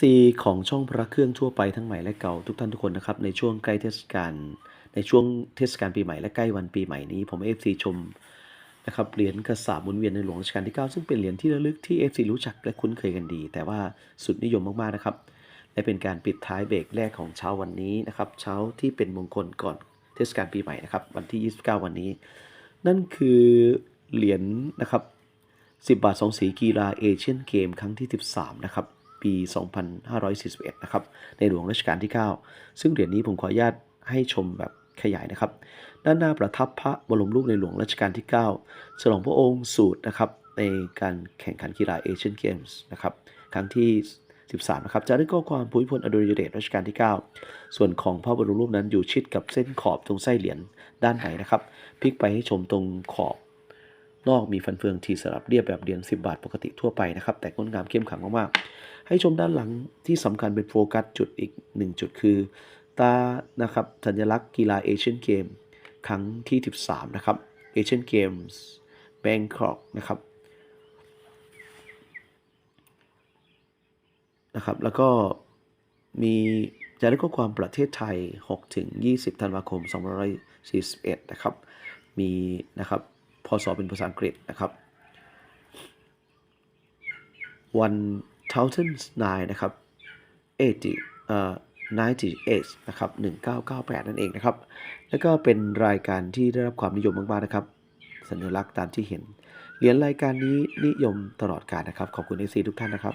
FC ของช่องพระเครื่องทั่วไปทั้งใหม่และเก่าทุกท่านทุกคนนะครับ ในช่วงใกล้เทศกาลในช่วงเทศกาลปีใหม่และใกล้วันปีใหม่นี้ผม FC ชมนะครับเหรียญกระสาบหมุนเวียนในหลวงรัชกาลที่ 9 ซึ่งเป็นเหรียญที่ระลึกที่ FC รู้จักและคุ้นเคยกันดี แต่ว่าสุดนิยมมากๆนะครับ และเป็นการปิดท้ายเบรกแรกของเช้าวันนี้นะครับเช้าที่เป็นมงคลก่อนเทศกาลปีใหม่นะครับวันที่ 29 วันนี้ นั่นคือเหรียญนะครับ10 บาท 2 สีกีฬาเอเชียนเกมครั้งที่ 13 นะครับ ปี 2541 นะครับ ในหลวงรัชกาลที่ 9 ซึ่งเหรียญนี้ผมขออนุญาตให้ชมแบบขยายนะครับ ด้านหน้าประทับพระบรมรูปในหลวงรัชกาลที่ 9 ฉลองพระองค์สูตรนะครับในการแข่งขันกีฬาเอเชียนเกมส์นะครับ ครั้งที่ 13 นะครับ จะได้ข้อความภูมิพลอดุลยเดชรัชกาลที่ 9 ส่วนของพระบรมรูปนั้นอยู่ชิดกับเส้นขอบตรงไส้เหรียญด้านไหนนะครับ พลิกไปให้ชมตรงขอบนอกมีฟันเฟืองทีสลับเรียบแบบเหรียญ10 บาทปกติทั่วไปนะครับ แต่งดงามเข้มขังมากๆ ให้ชมด้านหลังที่สำคัญเป็นโฟกัสจุดอีก 1 จุดคือ ตานะครับสัญลักษณ์กีฬาเอเชียนเกมครั้งที่ 13 นะครับเอเชียนเกมส์แบงคอกนะครับนะครับ แล้วก็มีจะได้ข้อความประเทศไทย 6 ถึง 20 ธันวาคม 2541 นะครับ มีนะครับพอสอบเป็นภาษาอังกฤษนะครับ วัน 2009 นะครับ 80เอ่อ98นะครับ 1998 นั่นเองนะครับ แล้วก็เป็นรายการที่ได้รับความนิยมมากๆนะครับ สัญลักษณ์ตามที่เห็น เหรียญรายการนี้นิยมตลอดกาลนะครับ ขอบคุณเอซีทุกท่านนะครับ